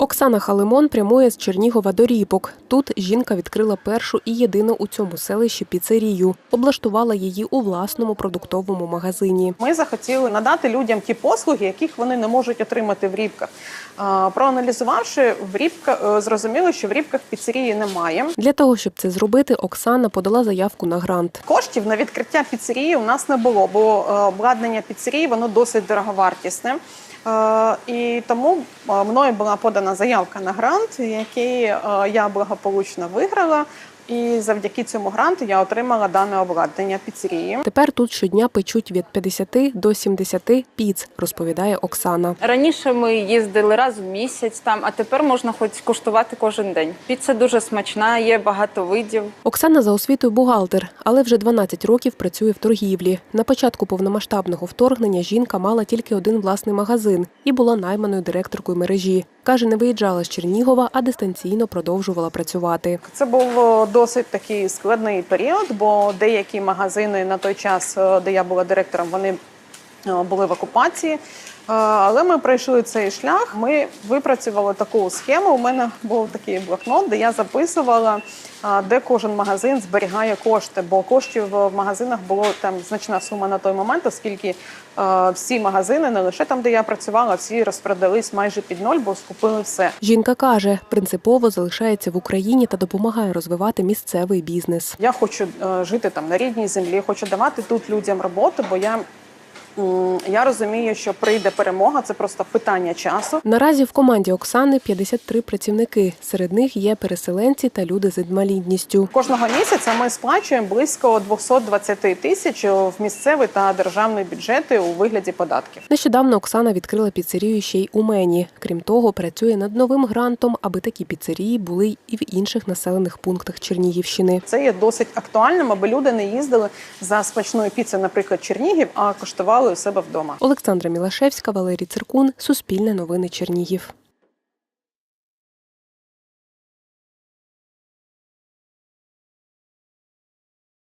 Оксана Халимон прямує з Чернігова до Ріпок. Тут жінка відкрила першу і єдину у цьому селищі піцерію. Облаштувала її у власному продуктовому магазині. Ми захотіли надати людям ті послуги, яких вони не можуть отримати в рібках. Проаналізувавши в рібках, е, зрозуміли, що в рібках піцерії немає. Для того, щоб це зробити, Оксана подала заявку на грант. Коштів на відкриття піцерії у нас не було, бо е, обладнання піцерії воно досить дороговартісне. Е, І тому мною була подана заявка на грант, який е, я благополучно виграла. І завдяки цьому гранту я отримала дане обладнання піцерії. Тепер тут щодня печуть від 50 до 70 піц, розповідає Оксана. Раніше ми їздили раз в місяць там, а тепер можна хоч куштувати кожен день. Піца дуже смачна, є багато видів. Оксана за освітою бухгалтер, але вже 12 років працює в торгівлі. На початку повномасштабного вторгнення жінка мала тільки один власний магазин і була найманою директоркою мережі. Каже, не виїжджала з Чернігова, а дистанційно продовжувала працювати. Це був е, досить такий складний період, бо деякі магазини на той час, е, де я була директором, вони були в окупації. Е, Але ми пройшли цей шлях. Ми випрацювали таку схему. У мене був такий блокнот, де я записувала, е, де кожен магазин зберігає кошти, бо коштів в магазинах було там значна сума на той момент, оскільки е, всі магазини, не лише там, де я працювала, всі розпродались майже під ноль, бо скупили все. Жінка каже, принципово залишається в Україні та допомагає розвивати місцевий бізнес. Я хочу е, жити там на рідній землі, хочу давати тут людям роботу, бо я, я розумію, що прийде перемога, це просто питання часу. Наразі в команді Оксани 53 працівники. Серед них є переселенці та люди з інвалідністю. Кожного місяця ми сплачуємо близько 220 тисяч в місцевий та державний бюджети у вигляді податків. Нещодавно Оксана відкрила піцерію ще й у Мені. Крім того, працює над новим грантом, аби такі піцерії були і в інших населених пунктах Чернігівщини. Це є досить актуальним, аби люди не їздили за смачною піцею, наприклад, Чернігів, а коштували у себе вдома. Олександра Мілашевська, Валерій Циркун, Суспільне новини Чернігів.